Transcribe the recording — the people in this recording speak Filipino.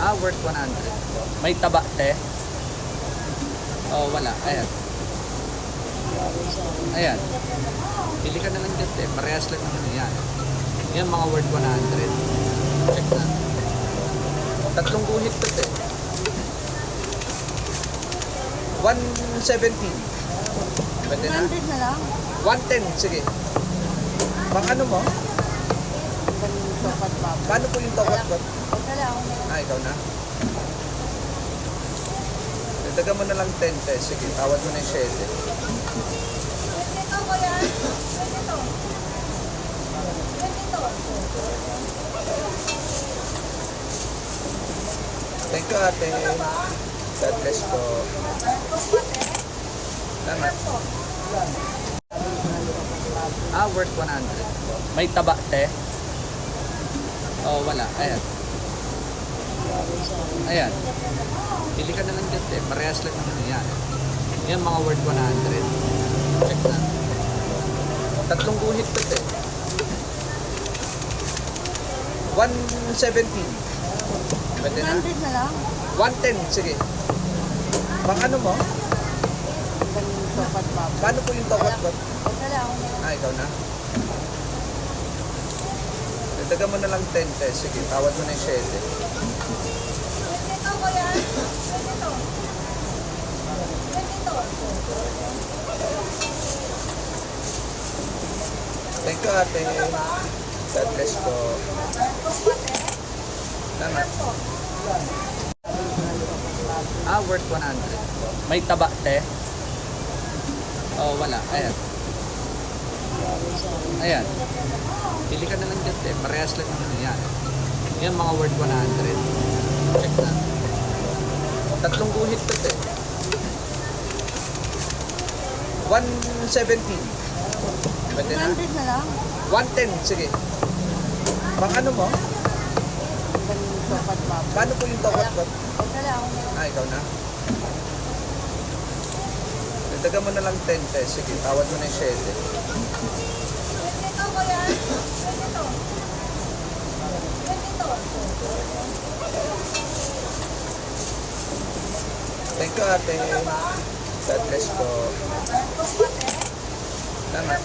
Ah, worth 100. May taba, te? Oh, wala. Ayan. Ayan. Pili ka na lang dyan, te. Parehas lang naman yan. Yan mga worth 100. Check na. Tatlong guhit to, te. 117. Pwede na? 100 na lang. 110, sige. Pang ano mo? Paano po yung tokot ko? Ito lang. Ah, ikaw na? Dagdagan mo na lang 10, te. Sige, tawad mo na yung 7. Thank you, ate. God bless po. Salamat. Ah, worth 100. May taba, te? Oh, wala. Ayan. Ayan. Pili ka na lang dyan, te. Parehas lang naman yan. Yan mga worth 100. Check na. Tatlong guhit to, te. 117. Pwede na? 100 na lang. 110, sige. Pang ano mo? Paano po yung tokot ko? Ito lang. Ah, ikaw na? Dagdagan mo na lang 10, te. Sige, tawad mo na yung 7. Thank you, ate. God bless po. Salamat. Ah, worth 100. May taba, te? Oh, wala. Ayan. Ayan. Pili ka na lang dyan, te. Parehas lang naman yan. Yan mga worth 100. Check na. Tatlong guhit to, te. 117. Pwede na? 100 na lang. 110, sige. Pang ano mo? Paano po yung tokot ko? Ito lang. Ah, ikaw na? Dagdagan mo na lang 10, te. Sige, tawad mo na yung 7. Thank you, ate. God bless po. Salamat.